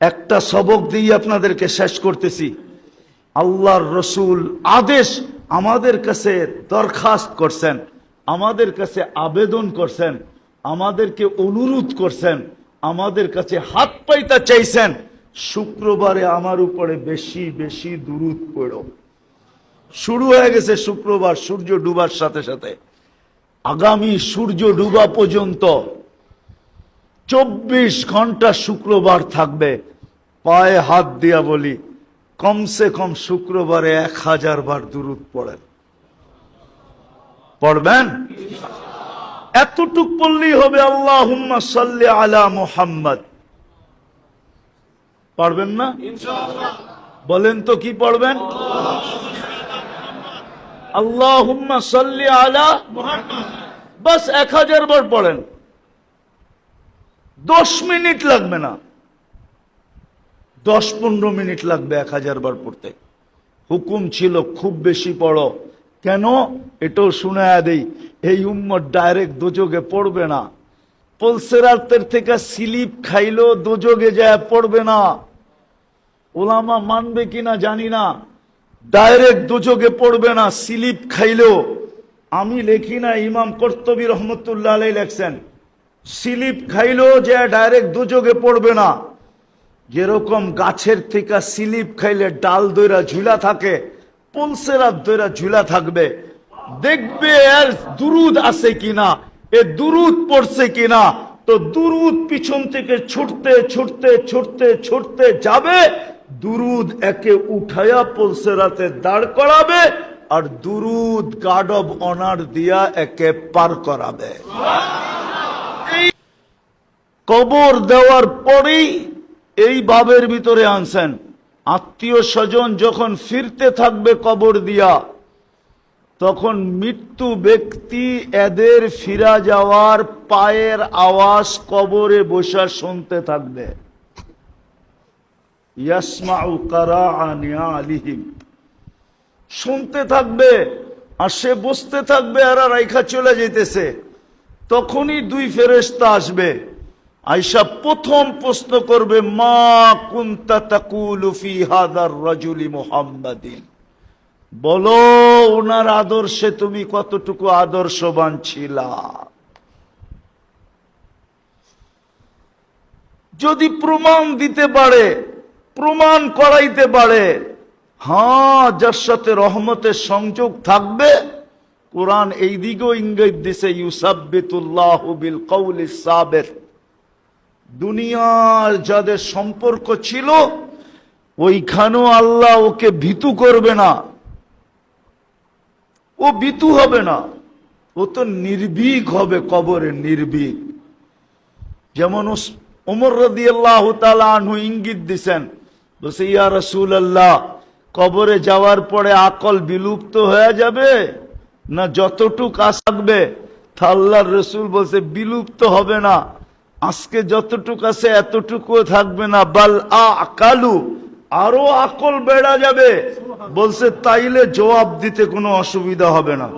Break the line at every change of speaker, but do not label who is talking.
একটা সবক দিয়ে আপনাদেরকে শেষ করতেছি। আল্লাহর রসুল আদেশ আমাদের কাছে দরখাস্ত করছেন, আমাদের কাছে আবেদন করছেন, আমাদেরকে অনুরোধ করছেন, আমাদের কাছে হাত পাইতা চাইছেন। শুক্রবারে আমার উপরে বেশি বেশি দুরুদ পড়ো। শুরু হয়ে গেছে শুক্রবার, সূর্য ডুবার সাথে সাথে। আগামী সূর্য ডুবা পর্যন্ত চব্বিশ ঘণ্টা শুক্রবার থাকবে। পায়ে হাত দিয়া বলি, কমসে কম শুক্রবারে এক হাজার বার দূরত পড়েন। পড়বেন? এতটুক পড়লেই হবে আল্লাহ সাল্লি আলা মুহাম্মদ। পারবেন না? বলেন তো কি পড়বেন? আল্লাহ সাল্লি আলা বাস এক হাজার বার পড়েন। দশ মিনিট লাগবে না। দশ পনেরো মিনিট লাগবে এক হাজার বার পড়তে। হুকুম ছিল খুব বেশি পড়ো। কেন? এটাও শুনে দেই, এই উম্মর ডাইরেক্ট দোজগে পড়বে না। পলসেরাতের থেকে স্লিপ খাইলো দোজগে যায় পড়বে না। ওলামা মানবে কিনা জানি না। ডাইরেক্ট দোজগে পড়বে না, স্লিপ খাইলেও। আমি লেখি না, ইমাম কর্তবী রহমতুল্লাহ আলাই লেখছেন স্লিপ খাইলেও যে ডাইরেক্ট দুযোগে পড়বে না। যেরকম গাছের থেকে স্লিপ খাইলে ডাল দইরা ঝুলা থাকে, পলসেরা দইরা ঝুলা থাকবে। দেখবে এর দুরুদ আছে কিনা, এ দুরুদ পড়ছে কিনা। তো দুরুদ পিছন থেকে ছুটতে ছুটতে ছুটতে ছুটতে যাবে, দুরুদ একে উঠায়া পলসেরাতে দাঁড় করাবে, আর দুরুদ গার্ড অব অনার দিয়া একে পার করাবে। কবর দেওয়ার পরেই এই ভাবের ভিতরে আনছেন। আত্মীয় স্বজন যখন ফিরতে থাকবে কবর দিয়া, তখন মৃত্যু ব্যক্তি এদের ফিরা যাওয়ার পায়ের আওয়াজ কবরে বসা শুনতে থাকবে। শুনতে থাকবে আর সে বসতে থাকবে আর রাইখা চলে যেতেছে তখনই দুই ফেরেস্তা আসবে। আইসা প্রথম প্রশ্ন করবে, মা কুন্তা তাকুলু ফি হাদার রাজুলি মুহাম্মাদিন? বলো, ওনার আদর্শে তুমি কতটুকু আদর্শবান ছিলা? যদি প্রমাণ দিতে পারে, প্রমাণ করাইতে পারে হ্যাঁ যার সাথে রহমতের সংযোগ থাকবে, কোরআন এই দিকেও ইঙ্গিত দিছে, ইউসাব্বিতুল্লাহ বিল কৌলি সাবের দুনিয়ার যাদের সম্পর্ক ছিল, ওইখানেও আল্লাহ ওকে ভীতু করবে না। ও ভীতু হবে না। ও তো নির্ভীক হবে, কবরে নির্ভীক। যেমন ওমর রদি আল্লাহ আনহু ইঙ্গিত দিছেন ইয়া রসুল আল্লাহ কবরে যাওয়ার পরে আকল বিলুপ্ত হয়ে যাবে না যতটুক আসবে তা আল্লাহর রসুল বলছে, বিলুপ্ত হবে না। আজকে যতটুকু আছে এতটুকু থাকবে না। বাল আকালু কালু, আরও আকল বেড়া যাবে। বলছে, তাইলে জবাব দিতে কোনো অসুবিধা হবে না।